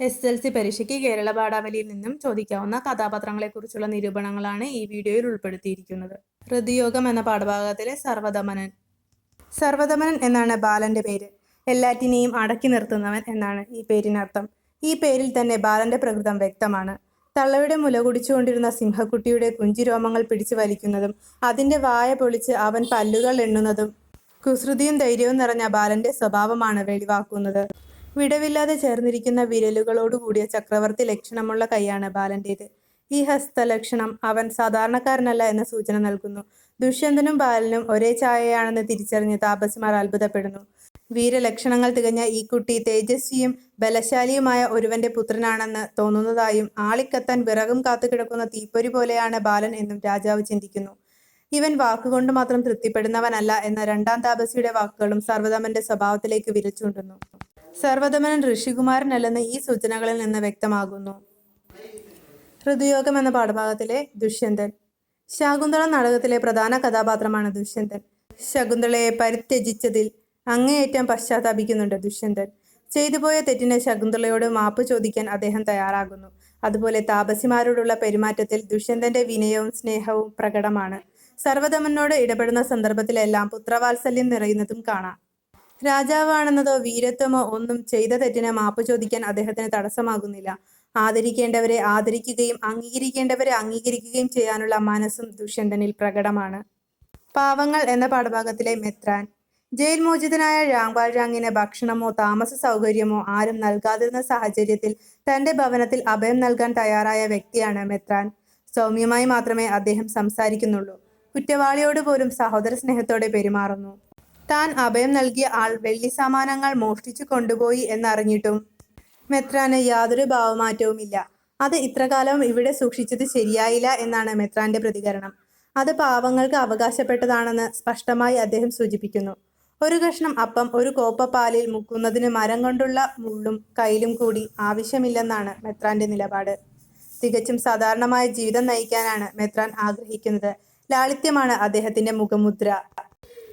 S L C പരീക്ഷയ്ക്ക് കേരള പാഠാവലിയിൽ നിന്നും ചോദിക്കാവുന്ന കഥാപാത്രങ്ങളെക്കുറിച്ചുള്ള നിരൂപണങ്ങളാണ് ഈ വീഡിയോയിൽ ഉൾപ്പെടുത്തിയിരിക്കുന്നത്. ഹൃദയോഗം എന്ന പാഠഭാഗത്തിലെ സർവദമനൻ സർവദമനൻ എന്നാണ് ബാലന്റെ പേര്. എല്ലാറ്റിനെയും അടക്കി നിർത്തുന്നവൻ എന്നാണ് ഈ പേരിനർത്ഥം. ഈ പേരിൽ തന്നെ ബാലന്റെ പ്രകൃതം വ്യക്തമാണ്. തള്ളയുടെ മുല കുടിച്ചുകൊണ്ടിരുന്ന സിംഹക്കുട്ടിയുടെ കുഞ്ചിരോമങ്ങൾ പിടിച്ചു വലിക്കുന്നതും അതിന്റെ വായ പൊളിച്ച് അവൻ പല്ലുകൾ എണ്ണുന്നതും കുസൃതിയും ധൈര്യവും നിറഞ്ഞ ബാലന്റെ സ്വഭാവമാണ് വെളിവാക്കുന്നത്. വിടവില്ലാതെ ചേർന്നിരിക്കുന്ന വിരലുകളോടുകൂടിയ ചക്രവർത്തി ലക്ഷണമുള്ള കൈയാണ് ബാലന്റേത്. ഈ ഹസ്തലക്ഷണം അവൻ സാധാരണക്കാരനല്ല എന്ന സൂചന നൽകുന്നു. ദുഷ്യന്തനും ബാലനും ഒരേ ഛായയാണെന്ന് തിരിച്ചറിഞ്ഞ് താപസിമാർ അത്ഭുതപ്പെടുന്നു. വീരലക്ഷണങ്ങൾ തികഞ്ഞ ഈ കുട്ടി തേജസ്വിയും ബലശാലിയുമായ ഒരുവന്റെ പുത്രനാണെന്ന് തോന്നുന്നതായും ആളിക്കത്താൻ വിറകും കാത്തുകിടക്കുന്ന തീപ്പൊരി പോലെയാണ് ബാലൻ എന്നും രാജാവ് ചിന്തിക്കുന്നു. ഇവൻ വാക്കുകൊണ്ട് മാത്രം തൃപ്തിപ്പെടുന്നവനല്ല എന്ന രണ്ടാം താപസിയുടെ വാക്കുകളും സർവതമന്റെ സ്വഭാവത്തിലേക്ക് വിരൽ ചൂണ്ടുന്നു സർവതമനൻ ഋഷികുമാരനല്ലെന്ന് ഈ സൂചനകളിൽ നിന്ന് വ്യക്തമാകുന്നു. ഹൃദയോഗം എന്ന പാഠഭാഗത്തിലെ ദുഷ്യന്തൻ. ശാകുന്തള നാടകത്തിലെ പ്രധാന കഥാപാത്രമാണ് ദുഷ്യന്തൻ. ശകുന്തളയെ പരിത്യജിച്ചതിൽ അങ്ങേയറ്റം പശ്ചാത്താപിക്കുന്നുണ്ട് ദുഷ്യന്തൻ. ചെയ്തുപോയ തെറ്റിന് ശകുന്തളയോട് മാപ്പ് ചോദിക്കാൻ അദ്ദേഹം തയ്യാറാകുന്നു. അതുപോലെ താപസിമാരോടുള്ള പെരുമാറ്റത്തിൽ ദുഷ്യന്തന്റെ വിനയവും സ്നേഹവും പ്രകടമാണ്. സർവധമനോട് ഇടപെടുന്ന സന്ദർഭത്തിലെല്ലാം പുത്രവാത്സല്യം നിറയുന്നതും കാണാം. രാജാവാണെന്നതോ വീരത്വമോ ഒന്നും ചെയ്ത തെറ്റിന് മാപ്പ് ചോദിക്കാൻ അദ്ദേഹത്തിന് തടസ്സമാകുന്നില്ല. ആദരിക്കേണ്ടവരെ ആദരിക്കുകയും അംഗീകരിക്കേണ്ടവരെ അംഗീകരിക്കുകയും ചെയ്യാനുള്ള മനസ്സും ദുഷ്യന്തനിൽ പ്രകടമാണ്. പാവങ്ങൾ എന്ന പാഠഭാഗത്തിലെ മെത്രാൻ. ജയിൽ മോചിതനായ രാംബാൽ രാങ്ങിന് ഭക്ഷണമോ താമസ സൗകര്യമോ ആരും നൽകാതിരുന്ന സാഹചര്യത്തിൽ തന്റെ ഭവനത്തിൽ അഭയം നൽകാൻ തയ്യാറായ വ്യക്തിയാണ് മെത്രാൻ. സൗമ്യമായി മാത്രമേ അദ്ദേഹം സംസാരിക്കുന്നുള്ളൂ. കുറ്റവാളിയോട് പോലും സഹോദര സ്നേഹത്തോടെ പെരുമാറുന്നു. താൻ അഭയം നൽകിയ ആൾ വെള്ളി സാമാനങ്ങൾ മോഷ്ടിച്ചു കൊണ്ടുപോയി എന്നറിഞ്ഞിട്ടും മെത്രാന് യാതൊരു ഭാവമാറ്റവുമില്ല. അത് ഇത്രകാലം ഇവിടെ സൂക്ഷിച്ചത് ശരിയായില്ല എന്നാണ് മെത്രാന്റെ പ്രതികരണം. അത് പാവങ്ങൾക്ക് അവകാശപ്പെട്ടതാണെന്ന് സ്പഷ്ടമായി അദ്ദേഹം സൂചിപ്പിക്കുന്നു. ഒരു കഷ്ണം അപ്പം ഒരു കോപ്പ പാലിൽ മുക്കുന്നതിന് മരം കൊണ്ടുള്ള മുള്ളും കയ്യിലും കൂടി ആവശ്യമില്ലെന്നാണ് മെത്രാന്റെ നിലപാട്. തികച്ചും സാധാരണമായ ജീവിതം നയിക്കാനാണ് മെത്രാൻ ആഗ്രഹിക്കുന്നത്. ലാളിത്യമാണ് അദ്ദേഹത്തിന്റെ മുഖമുദ്ര.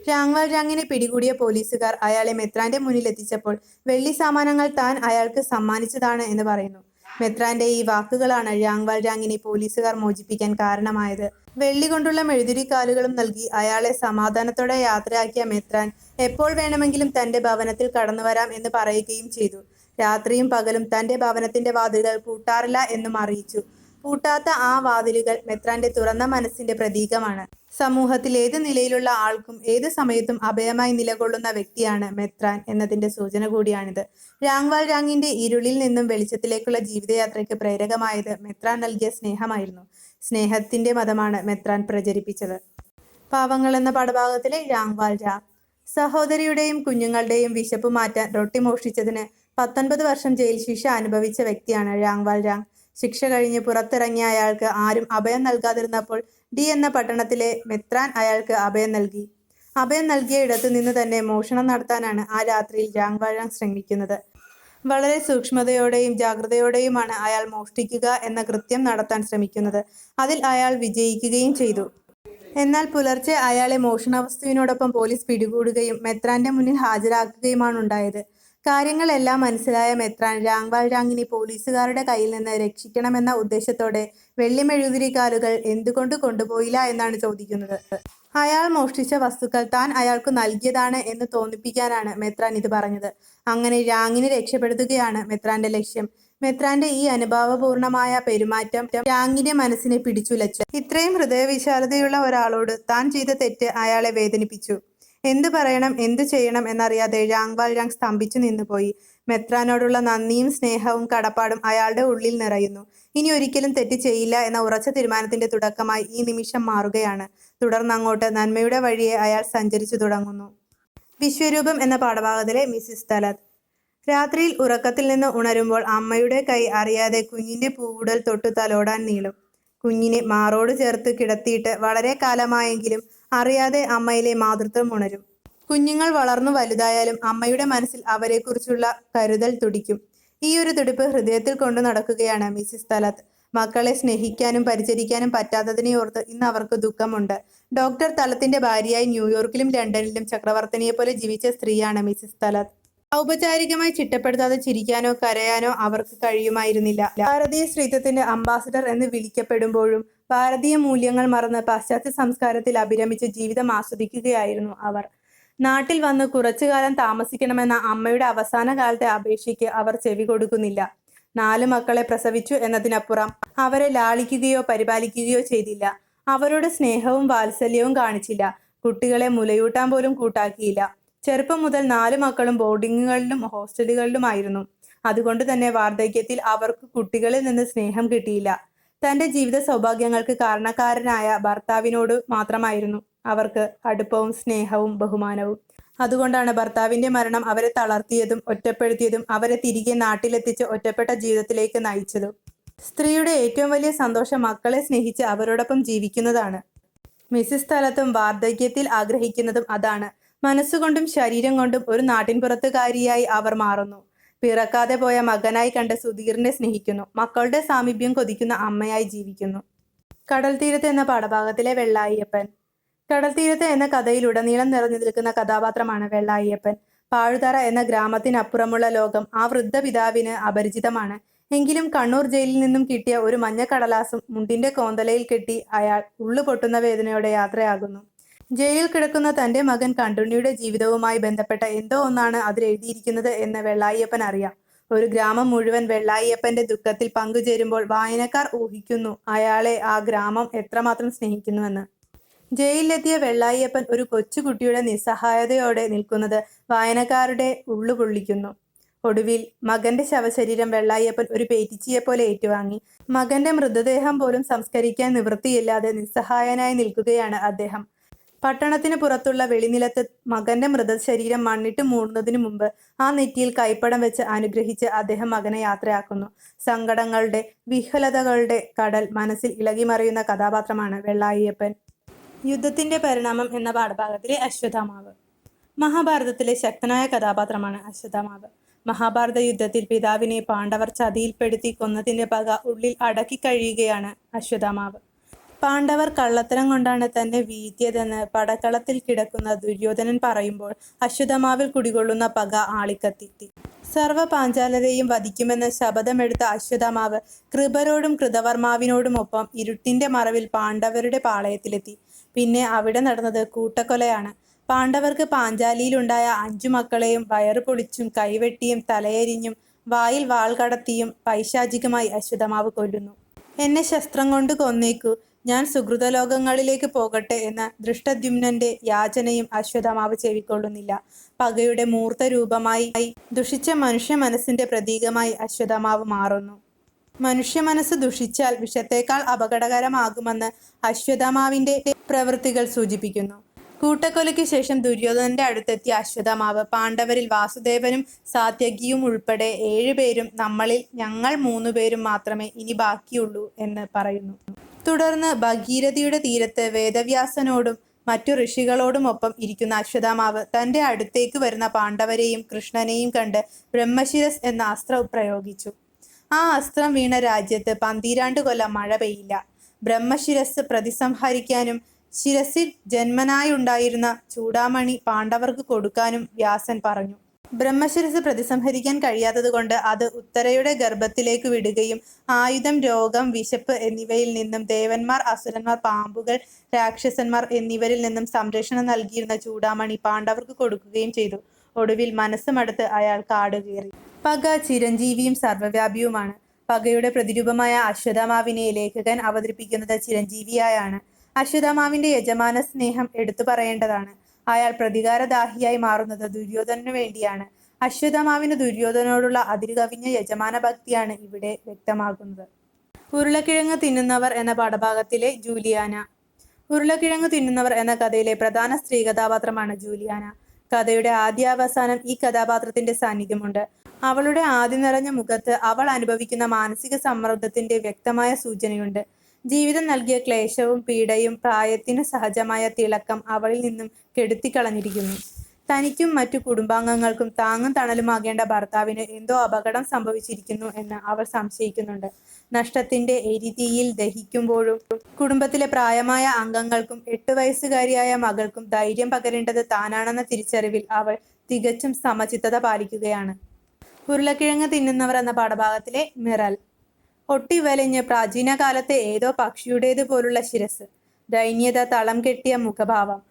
രാങ്വാൽ രാങ്ങിനെ പിടികൂടിയ പോലീസുകാർ അയാളെ മെത്രാന്റെ മുന്നിൽ എത്തിച്ചപ്പോൾ വെള്ളി സാമാനങ്ങൾ താൻ അയാൾക്ക് സമ്മാനിച്ചതാണ് എന്ന് പറയുന്നു. മെത്രാന്റെ ഈ വാക്കുകളാണ് രാങ്വാൽ രാങ്ങിനെ പോലീസുകാർ മോചിപ്പിക്കാൻ കാരണമായത്. വെള്ളി കൊണ്ടുള്ള മെഴുതിരിക്കാലുകളും നൽകി അയാളെ സമാധാനത്തോടെ യാത്രയാക്കിയ മെത്രാൻ എപ്പോൾ വേണമെങ്കിലും തന്റെ ഭവനത്തിൽ കടന്നു വരാം എന്ന് പറയുകയും ചെയ്തു. രാത്രിയും പകലും തന്റെ ഭവനത്തിന്റെ വാതിലുകൾ പൂട്ടാറില്ല എന്നും അറിയിച്ചു. പൂട്ടാത്ത ആ വാതിലുകൾ മെത്രാന്റെ തുറന്ന മനസ്സിന്റെ പ്രതീകമാണ്. സമൂഹത്തിൽ ഏത് നിലയിലുള്ള ആൾക്കും ഏത് സമയത്തും അഭയമായി നിലകൊള്ളുന്ന വ്യക്തിയാണ് മെത്രാൻ എന്നതിന്റെ സൂചന കൂടിയാണിത്. രാങ്വാൽ രാങ്ങിന്റെ ഇരുളിൽ നിന്നും വെളിച്ചത്തിലേക്കുള്ള ജീവിതയാത്രയ്ക്ക് പ്രേരകമായത് മെത്രാൻ നൽകിയ സ്നേഹമായിരുന്നു. സ്നേഹത്തിന്റെ മതമാണ് മെത്രാൻ പ്രചരിപ്പിച്ചത്. പാവങ്ങൾ എന്ന പാഠഭാഗത്തിലെ രാങ്വാൽ രാ സഹോദരിയുടെയും കുഞ്ഞുങ്ങളുടെയും വിശപ്പ് മാറ്റാൻ റൊട്ടി മോഷ്ടിച്ചതിന് പത്തൊൻപത് വർഷം ജയിൽ ശിക്ഷ അനുഭവിച്ച വ്യക്തിയാണ് രാങ്വാൽ രാങ് ശിക്ഷ കഴിഞ്ഞ് പുറത്തിറങ്ങിയ അയാൾക്ക് ആരും അഭയം നൽകാതിരുന്നപ്പോൾ ഡി എന്ന പട്ടണത്തിലെ മെത്രാൻ അയാൾക്ക് അഭയം നൽകി. അഭയം നൽകിയ ഇടത്തു നിന്ന് തന്നെ മോഷണം നടത്താനാണ് ആ രാത്രിയിൽ രാങ്വാഴാങ് ശ്രമിക്കുന്നത്. വളരെ സൂക്ഷ്മതയോടെയും ജാഗ്രതയോടെയുമാണ് അയാൾ മോഷ്ടിക്കുക എന്ന കൃത്യം നടത്താൻ ശ്രമിക്കുന്നത്. അതിൽ അയാൾ വിജയിക്കുകയും ചെയ്തു. എന്നാൽ പുലർച്ചെ അയാളെ മോഷണവസ്തുവിനോടൊപ്പം പോലീസ് പിടികൂടുകയും മെത്രാന്റെ മുന്നിൽ ഹാജരാക്കുകയുമാണ് ഉണ്ടായത് കാര്യങ്ങളെല്ലാം മനസ്സിലായ മെത്രാൻ രാങ്വാൾ രാങ്ങിനെ പോലീസുകാരുടെ കയ്യിൽ നിന്ന് രക്ഷിക്കണമെന്ന ഉദ്ദേശത്തോടെ വെള്ളിമെഴുതിരിക്കാലുകൾ എന്തുകൊണ്ട് കൊണ്ടുപോയില്ല എന്നാണ് ചോദിക്കുന്നത്. അയാൾ മോഷ്ടിച്ച വസ്തുക്കൾ താൻ അയാൾക്ക് നൽകിയതാണ് എന്ന് തോന്നിപ്പിക്കാനാണ് മെത്രാൻ ഇത് പറഞ്ഞത്. അങ്ങനെ രാങ്ങിനെ രക്ഷപ്പെടുത്തുകയാണ് മെത്രാന്റെ ലക്ഷ്യം. മെത്രാന്റെ ഈ അനുഭാവപൂർണമായ പെരുമാറ്റം രാങ്ങിന്റെ മനസ്സിനെ പിടിച്ചുലച്ചു. ഇത്രയും ഹൃദയവിശാലതയുള്ള ഒരാളോട് താൻ ചെയ്ത തെറ്റ് അയാളെ വേദനിപ്പിച്ചു. എന്തു പറയണം എന്തു ചെയ്യണം എന്നറിയാതെ രാങ്വാൽ രാങ് സ്തംഭിച്ചു നിന്നുപോയി. മെത്രാനോടുള്ള നന്ദിയും സ്നേഹവും കടപ്പാടും അയാളുടെ ഉള്ളിൽ നിറയുന്നു. ഇനി ഒരിക്കലും തെറ്റ് ചെയ്യില്ല എന്ന ഉറച്ച തീരുമാനത്തിന്റെ തുടക്കമായി ഈ നിമിഷം മാറുകയാണ്. തുടർന്ന് അങ്ങോട്ട് നന്മയുടെ വഴിയെ അയാൾ സഞ്ചരിച്ചു തുടങ്ങുന്നു. വിശ്വരൂപം എന്ന പാഠഭാഗത്തിലെ മിസ്സിസ് തലത്. രാത്രിയിൽ ഉറക്കത്തിൽ നിന്ന് ഉണരുമ്പോൾ അമ്മയുടെ കൈ അറിയാതെ കുഞ്ഞിന്റെ പൂവുടൽ തൊട്ടു തലോടാൻ നീളും. കുഞ്ഞിനെ മാറോട് ചേർത്ത് കിടത്തിയിട്ട് വളരെ കാലമായെങ്കിലും അറിയാതെ അമ്മയിലെ മാതൃത്വം ഉണരും. കുഞ്ഞുങ്ങൾ വളർന്നു വലുതായാലും അമ്മയുടെ മനസ്സിൽ അവരെക്കുറിച്ചുള്ള കരുതൽ തുടിക്കും. ഈ ഒരു തുടിപ്പ് ഹൃദയത്തിൽ കൊണ്ടു നടക്കുകയാണ് മിസ്സിസ് തലത്ത്. മക്കളെ സ്നേഹിക്കാനും പരിചരിക്കാനും പറ്റാത്തതിനെ ഓർത്ത് ഇന്ന് അവർക്ക് ദുഃഖമുണ്ട്. ഡോക്ടർ തലത്തിന്റെ ഭാര്യയായി ന്യൂയോർക്കിലും ലണ്ടനിലും ചക്രവർത്തിനിയെ പോലെ ജീവിച്ച സ്ത്രീയാണ് മിസ്സിസ് തലത്ത്. ഔപചാരികമായി ചിട്ടപ്പെടുത്താതെ ചിരിക്കാനോ കരയാനോ അവർക്ക് കഴിയുമായിരുന്നില്ല. ഭാരതീയ സ്ത്രീത്വത്തിന്റെ അംബാസഡർ എന്ന് വിളിക്കപ്പെടുമ്പോഴും ഭാരതീയ മൂല്യങ്ങൾ മറന്ന് പാശ്ചാത്യ സംസ്കാരത്തിൽ അഭിരമിച്ച് ജീവിതം ആസ്വദിക്കുകയായിരുന്നു അവർ. നാട്ടിൽ വന്ന് കുറച്ചു കാലം താമസിക്കണമെന്ന അമ്മയുടെ അവസാന കാലത്തെ അപേക്ഷയ്ക്ക് അവർ ചെവി കൊടുക്കുന്നില്ല. നാല് മക്കളെ പ്രസവിച്ചു എന്നതിനപ്പുറം അവരെ ലാളിക്കുകയോ പരിപാലിക്കുകയോ ചെയ്തില്ല. അവരോട് സ്നേഹവും വാത്സല്യവും കാണിച്ചില്ല. കുട്ടികളെ മുലയൂട്ടാൻ പോലും കൂട്ടാക്കിയില്ല. ചെറുപ്പം മുതൽ നാല് മക്കളും ബോർഡിങ്ങുകളിലും ഹോസ്റ്റലുകളിലുമായിരുന്നു. അതുകൊണ്ട് തന്നെ വാർദ്ധക്യത്തിൽ അവർക്ക് കുട്ടികളിൽ നിന്ന് സ്നേഹം കിട്ടിയില്ല. തന്റെ ജീവിത സൗഭാഗ്യങ്ങൾക്ക് കാരണക്കാരനായ ഭർത്താവിനോട് മാത്രമായിരുന്നു അവർക്ക് അടുപ്പവും സ്നേഹവും ബഹുമാനവും. അതുകൊണ്ടാണ് ഭർത്താവിന്റെ മരണം അവരെ തളർത്തിയതും ഒറ്റപ്പെടുത്തിയതും അവരെ തിരികെ നാട്ടിലെത്തിച്ച് ഒറ്റപ്പെട്ട ജീവിതത്തിലേക്ക് നയിച്ചതും. സ്ത്രീയുടെ ഏറ്റവും വലിയ സന്തോഷം മക്കളെ സ്നേഹിച്ച് അവരോടൊപ്പം ജീവിക്കുന്നതാണ്. മിസ്സിസ് സ്ഥലത്തും വാർദ്ധക്യത്തിൽ ആഗ്രഹിക്കുന്നതും അതാണ്. മനസ്സുകൊണ്ടും ശരീരം കൊണ്ടും ഒരു നാട്ടിൻപുറത്തുകാരിയായി അവർ മാറുന്നു. പിറക്കാതെ പോയ മകനായി കണ്ട സുധീറിനെ സ്നേഹിക്കുന്നു. മക്കളുടെ സാമീപ്യം കൊതിക്കുന്ന അമ്മയായി ജീവിക്കുന്നു. കടൽ തീരത്ത് എന്ന പാഠഭാഗത്തിലെ വെള്ളായിയപ്പൻ കടൽ തീരത്ത് എന്ന കഥയിലുടനീളം നിറഞ്ഞു നിൽക്കുന്ന കഥാപാത്രമാണ് വെള്ളായിയപ്പൻ പാഴുതറ എന്ന ഗ്രാമത്തിനപ്പുറമുള്ള ലോകം ആ വൃദ്ധ പിതാവിന് അപരിചിതമാണ്. എങ്കിലും കണ്ണൂർ ജയിലിൽ നിന്നും കിട്ടിയ ഒരു മഞ്ഞ കടലാസും മുണ്ടിന്റെ കോന്തലയിൽ കെട്ടി അയാൾ ഉള്ളു പൊട്ടുന്ന വേദനയോടെ യാത്രയാകുന്നു. ജയിലിൽ കിടക്കുന്ന തന്റെ മകൻ കണ്ടുണ്ണിയുടെ ജീവിതവുമായി ബന്ധപ്പെട്ട എന്തോ ഒന്നാണ് അതിൽ എഴുതിയിരിക്കുന്നത് എന്ന് വെള്ളായിയപ്പൻ അറിയാം. ഒരു ഗ്രാമം മുഴുവൻ വെള്ളായിയപ്പന്റെ ദുഃഖത്തിൽ പങ്കുചേരുമ്പോൾ വായനക്കാർ ഊഹിക്കുന്നു അയാളെ ആ ഗ്രാമം എത്രമാത്രം സ്നേഹിക്കുന്നുവെന്ന്. ജയിലിലെത്തിയ വെള്ളായിയപ്പൻ ഒരു കൊച്ചുകുട്ടിയുടെ നിസ്സഹായതയോടെ നിൽക്കുന്നത് വായനക്കാരുടെ ഉള്ളു പൊള്ളിക്കുന്നു ഒടുവിൽ മകന്റെ ശവശരീരം വെള്ളായിയപ്പൻ ഒരു പേറ്റിച്ചിയെ പോലെ ഏറ്റുവാങ്ങി. മകന്റെ മൃതദേഹം പോലും സംസ്കരിക്കാൻ നിവൃത്തിയില്ലാതെ നിസ്സഹായനായി നിൽക്കുകയാണ് അദ്ദേഹം. പട്ടണത്തിന് പുറത്തുള്ള വെളിനിലത്ത് മകന്റെ മൃതശരീരം മണ്ണിട്ട് മൂടുന്നതിനു മുമ്പ് ആ നെറ്റിയിൽ കൈപ്പടം വെച്ച് അനുഗ്രഹിച്ച് അദ്ദേഹം മകനെ യാത്രയാക്കുന്നു. സങ്കടങ്ങളുടെ വിഹലതകളുടെ കടൽ മനസ്സിൽ ഇളകിമറിയുന്ന കഥാപാത്രമാണ് വെള്ളായിയപ്പൻ. യുദ്ധത്തിന്റെ പരിണാമം എന്ന പാഠഭാഗത്തിലെ അശ്വതാമാവ് മഹാഭാരതത്തിലെ ശക്തനായ കഥാപാത്രമാണ് അശ്വതാമാവ് മഹാഭാരത യുദ്ധത്തിൽ പിതാവിനെ പാണ്ഡവർ ചതിയിൽപ്പെടുത്തി കൊന്നതിന്റെ പക ഉള്ളിൽ അടക്കി കഴിയുകയാണ് അശ്വത്ഥാമാവ്. പാണ്ഡവർ കള്ളത്തരം കൊണ്ടാണ് തന്നെ വീഴ്ത്തിയതെന്ന് പടക്കളത്തിൽ കിടക്കുന്ന ദുര്യോധനൻ പറയുമ്പോൾ അശ്വതമാവിൽ കുടികൊള്ളുന്ന പക ആളിക്കത്തി സർവ പാഞ്ചാലരെയും വധിക്കുമെന്ന് ശപഥമെടുത്ത അശ്വതമാവ് കൃപരോടും കൃതവർമാവിനോടുമൊപ്പം ഇരുട്ടിന്റെ മറവിൽ പാണ്ഡവരുടെ പാളയത്തിലെത്തി. പിന്നെ അവിടെ നടന്നത് കൂട്ടക്കൊലയാണ്. പാണ്ഡവർക്ക് പാഞ്ചാലിയിലുണ്ടായ അഞ്ചു മക്കളെയും വയറു പൊളിച്ചും കൈവെട്ടിയും തലയരിഞ്ഞും വായിൽ വാൾ കടത്തിയും പൈശാചികമായി അശ്വതമാവ് കൊല്ലുന്നു. എന്നെ ശസ്ത്രം കൊണ്ട് കൊന്നേക്കു. ഞാൻ സുഹൃതലോകങ്ങളിലേക്ക് പോകട്ടെ എന്ന ദൃഷ്ടദ്യുമ്നന്റെ യാചനയും അശ്വതമാവ് ചെവിക്കൊള്ളുന്നില്ല. പകയുടെ മൂർത്ത രൂപമായി ദുഷിച്ച മനുഷ്യ മനസ്സിന്റെ പ്രതീകമായി അശ്വതമാവ് മാറുന്നു. മനുഷ്യ മനസ്സ് ദുഷിച്ചാൽ വിഷത്തേക്കാൾ അപകടകരമാകുമെന്ന് അശ്വതമാവിന്റെ പ്രവൃത്തികൾ സൂചിപ്പിക്കുന്നു. കൂട്ടക്കൊലയ്ക്ക് ശേഷം ദുര്യോധനന്റെ അടുത്തെത്തിയ അശ്വതമാവ് പാണ്ഡവരിൽ വാസുദേവനും സാത്യകിയും ഉൾപ്പെടെ ഏഴുപേരും നമ്മളിൽ ഞങ്ങൾ മൂന്നുപേരും മാത്രമേ ഇനി ബാക്കിയുള്ളൂ എന്ന് പറയുന്നു. തുടർന്ന് ഭഗീരഥിയുടെ തീരത്ത് വേദവ്യാസനോടും മറ്റു ഋഷികളോടുമൊപ്പം ഇരിക്കുന്ന അശ്വതാമാവ് തന്റെ അടുത്തേക്ക് വരുന്ന പാണ്ഡവരെയും കൃഷ്ണനെയും കണ്ട് ബ്രഹ്മശിരസ് എന്ന അസ്ത്രം പ്രയോഗിച്ചു. ആ അസ്ത്രം വീണ രാജ്യത്ത് പന്തിരാണ്ട് കൊല്ലം മഴ പെയ്യില്ല. ബ്രഹ്മശിരസ് പ്രതിസംഹരിക്കാനും ശിരസിൽ ജന്മനായുണ്ടായിരുന്ന ചൂടാമണി പാണ്ഡവർക്ക് കൊടുക്കാനും വ്യാസൻ പറഞ്ഞു. ബ്രഹ്മശിരസ് പ്രതിസംഹരിക്കാൻ കഴിയാത്തതുകൊണ്ട് അത് ഉത്തരയുടെ ഗർഭത്തിലേക്ക് വിടുകയും ആയുധം രോഗം വിശപ്പ് എന്നിവയിൽ നിന്നും ദേവന്മാർ അസുരന്മാർ പാമ്പുകൾ രാക്ഷസന്മാർ എന്നിവരിൽ നിന്നും സംരക്ഷണം നൽകിയിരുന്ന ചൂടാമണി പാണ്ഡവർക്ക് കൊടുക്കുകയും ചെയ്തു. ഒടുവിൽ മനസ്സുമടുത്ത് അയാൾ കാട് കയറി. പക ചിരഞ്ജീവിയും സർവവ്യാപിയുമാണ് പകയുടെ പ്രതിരൂപമായ അശ്വതാമാവിനെ ലേഖകൻ അവതരിപ്പിക്കുന്നത് ചിരഞ്ജീവിയായാണ്. അശ്വതാമാവിന്റെ യജമാന സ്നേഹം എടുത്തു പറയേണ്ടതാണ്. അയാൾ പ്രതികാരദാഹിയായി മാറുന്നത് ദുര്യോധനു വേണ്ടിയാണ്. അശ്വതമാവിന് ദുര്യോധനോടുള്ള അതിരുകവിഞ്ഞ യജമാന ഭക്തിയാണ് ഇവിടെ വ്യക്തമാകുന്നത്. ഉരുളക്കിഴങ്ങ് തിന്നുന്നവർ എന്ന പാഠഭാഗത്തിലെ ജൂലിയാന. ഉരുളക്കിഴങ്ങ് തിന്നുന്നവർ എന്ന കഥയിലെ പ്രധാന സ്ത്രീ കഥാപാത്രമാണ് ജൂലിയാന. കഥയുടെ ആദ്യാവസാനം ഈ കഥാപാത്രത്തിന്റെ സാന്നിധ്യമുണ്ട്. അവളുടെ ആദ്യം നിറഞ്ഞ മുഖത്ത് അവൾ അനുഭവിക്കുന്ന മാനസിക സമ്മർദ്ദത്തിന്റെ വ്യക്തമായ സൂചനയുണ്ട്. ജീവിതം നൽകിയ ക്ലേശവും പീഡയും പ്രായത്തിന് സഹജമായ തിളക്കം അവളിൽ നിന്നും കെടുത്തിക്കളഞ്ഞിരിക്കുന്നു. തനിക്കും മറ്റു കുടുംബാംഗങ്ങൾക്കും താങ്ങും തണലുമാകേണ്ട ഭർത്താവിന് എന്തോ അപകടം സംഭവിച്ചിരിക്കുന്നു എന്ന് അവൾ സംശയിക്കുന്നുണ്ട്. നഷ്ടത്തിന്റെ എരിതിയിൽ ദഹിക്കുമ്പോഴും കുടുംബത്തിലെ പ്രായമായ അംഗങ്ങൾക്കും എട്ട് വയസ്സുകാരിയായ മകൾക്കും ധൈര്യം പകരേണ്ടത് താനാണെന്ന തിരിച്ചറിവിൽ അവൾ തികച്ചും സമചിത്തത പാലിക്കുകയാണ്. ഉരുളക്കിഴങ്ങ് തിന്നുന്നവർ എന്ന പാഠഭാഗത്തിലെ മിറൽ. ഒട്ടി വലഞ്ഞ് പ്രാചീന കാലത്തെ ഏതോ പക്ഷിയുടേത് പോലുള്ള ശിരസ്. ദൈന്യത തളം കെട്ടിയ മുഖഭാവം.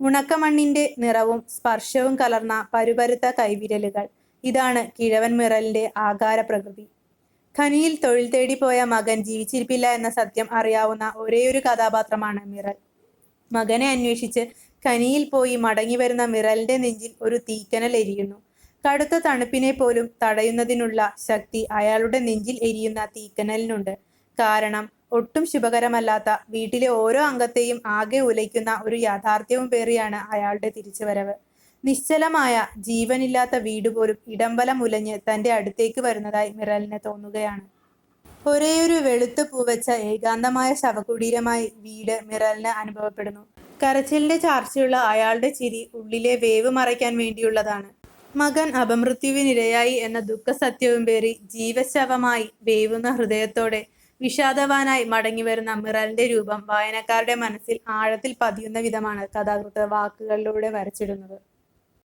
ഉണക്കമണ്ണിന്റെ നിറവും സ്പർശവും കലർന്ന പരുപരുത്ത കൈവിരലുകൾ. ഇതാണ് കിഴവൻ മിറലിന്റെ ആകാര പ്രകൃതി ഖനിയിൽ തൊഴിൽ തേടി പോയ മകൻ ജീവിച്ചിരിപ്പില്ല എന്ന സത്യം അറിയാവുന്ന ഒരേയൊരു കഥാപാത്രമാണ് മിറൽ. മകനെ അന്വേഷിച്ച് ഖനിയിൽ പോയി മടങ്ങി വരുന്ന മിറലിന്റെ നെഞ്ചിൽ ഒരു തീക്കനൽ എരിയുന്നു. കടുത്ത തണുപ്പിനെ പോലും തടയുന്നതിനുള്ള ശക്തി അയാളുടെ നെഞ്ചിൽ എരിയുന്ന തീക്കനലിനുണ്ട്. കാരണം ഒട്ടും ശുഭകരമല്ലാത്ത വീട്ടിലെ ഓരോ അംഗത്തെയും ആകെ ഉലയ്ക്കുന്ന ഒരു യാഥാർത്ഥ്യവും പേറിയാണ് അയാളുടെ തിരിച്ചുവരവ്. നിശ്ചലമായ ജീവനില്ലാത്ത വീട് പോലും ഇടംബലം ഉലഞ്ഞ് തന്റെ അടുത്തേക്ക് വരുന്നതായി മിറലിന് തോന്നുകയാണ്. ഒരേയൊരു വെളുത്ത് പൂവച്ച ഏകാന്തമായ ശവകുടീരമായി വീട് മിറലിന് അനുഭവപ്പെടുന്നു. കരച്ചിലിന്റെ ചാർച്ചയുള്ള അയാളുടെ ചിരി ഉള്ളിലെ വേവ് മറയ്ക്കാൻ വേണ്ടിയുള്ളതാണ്. മകൻ അപമൃത്യുവിനിരയായി എന്ന ദുഃഖസത്യവും പേറി ജീവശവമായി വേവുന്ന ഹൃദയത്തോടെ വിഷാദവാനായി മടങ്ങിവരുന്ന മിറലിന്റെ രൂപം വായനക്കാരുടെ മനസ്സിൽ ആഴത്തിൽ പതിയുന്ന വിധമാണ് കഥാകൃത്ത് വാക്കുകളിലൂടെ വരച്ചിടുന്നത്.